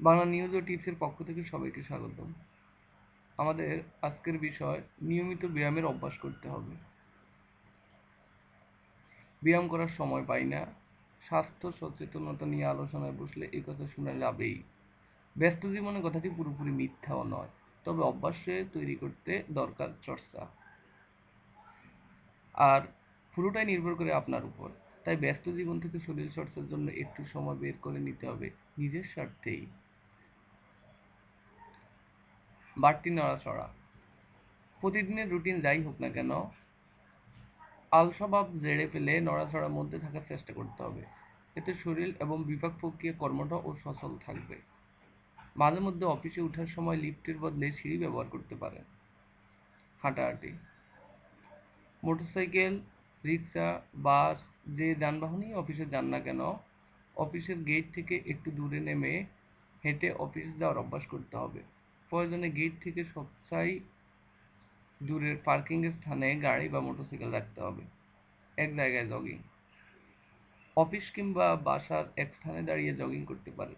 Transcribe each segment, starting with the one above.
Bangla news ও টিপসের পক্ষ থেকে সবাইকে স্বাগতম। আমাদের আজকের বিষয়, নিয়মিত ব্যায়ামের অভ্যাস করতে হবে। ব্যায়াম করার সময় পাই না। স্বাস্থ্য সচেতনতা নিয়ে আলোচনায় বসলে এই কথা শোনা যাবেই। ব্যস্ত জীবনে কথাটি পুরোপুরি মিথ্যাও নয়, তবে অভ্যাসে তৈরি করতে দরকার চর্চা। আর পুরোটাই নির্ভর করে আপনার উপর, তাই ব্যস্ত জীবন থেকে শরীর চর্চার জন্য একটু সময় বের করে নিতে হবে নিজের স্বার্থেই। বাড়তি নড়াচড়া। প্রতিদিনের রুটিন যাই হোক না কেন আলসাভাব জেড়ে ফেলে নড়াচড়ার মধ্যে থাকার চেষ্টা করতে হবে। এতে শরীর এবং বিপাক প্রক্রিয়া কর্মটা ও সচল থাকবে। মাঝে মধ্যে অফিসে ওঠার সময় লিফটের বদলে সিঁড়ি ব্যবহার করতে পারেন। হাঁটাহাঁটি। মোটরসাইকেল, রিক্সা, বাস যে যানবাহনই অফিসে যান না কেন, অফিসের গেট থেকে একটু দূরে নেমে হেঁটে অফিস যাওয়ার অভ্যাস করতে হবে। প্রয়োজনে গেট থেকে সবচাই দূরের পার্কিংয়ের স্থানে গাড়ি বা মোটরসাইকেল রাখতে হবে। এক জায়গায় জগিং অফিস কিংবা বাসার এক স্থানে দাঁড়িয়ে জগিং করতে পারে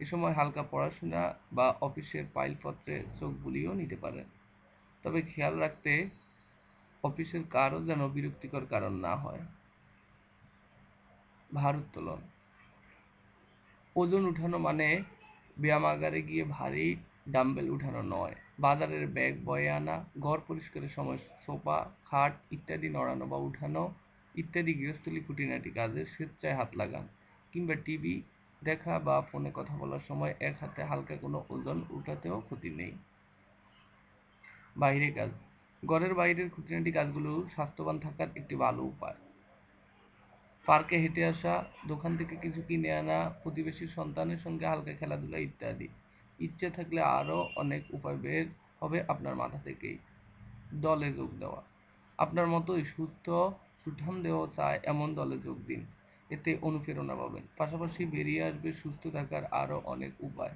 এ সময় হালকা পড়াশোনা বা অফিসের ফাইলপত্রে চোখ বুলিয়েও নিতে পারেন। তবে খেয়াল রাখতে অফিসের কারও যেন বিরক্তিকর কারণ না হয়। ভার উত্তোলন ওজন উঠানো মানে ব্যায়ামাগারে গিয়ে ভারী ডাম্বেল উঠানো নয়। বাজারের ব্যাগ বয়ে আনা, ঘর পরিষ্কারের সময় সোফা, খাট ইত্যাদি নড়ানো বা উঠানো, ইত্যাদি গৃহস্থলী খুঁটিনাটি কাজে স্বেচ্ছায় হাত লাগান কিংবা টিভি দেখা বা ফোনে কথা বলার সময় এক হাতে হালকা কোনো ওজন উঠাতেও ক্ষতি নেই। বাইরে কাজ, ঘরের বাইরের খুঁটিনাটি কাজগুলো স্বাস্থ্যবান থাকার একটি ভালো উপায়। পার্কে হেঁটে আসা, দোকান থেকে কিছু কিনে আনা, প্রতিবেশীর সন্তানের সঙ্গে হালকা খেলাধুলা ইত্যাদি। ইচ্ছে থাকলে আরও অনেক উপায় বের হবে আপনার মাথা থেকেই। দলে যোগ দেওয়া। আপনার মতোই সুস্থ, সুঠাম দেহ চায় এমন দলে যোগ দিন। এতে অনুপ্রেরণা পাবেন। পাশাপাশি বেরিয়ে আসবে সুস্থ থাকার আরও অনেক উপায়।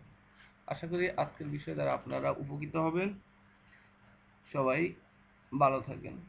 আশা করি আজকের বিষয় দ্বারা আপনারা উপকৃত হবেন। সবাই ভালো থাকেন।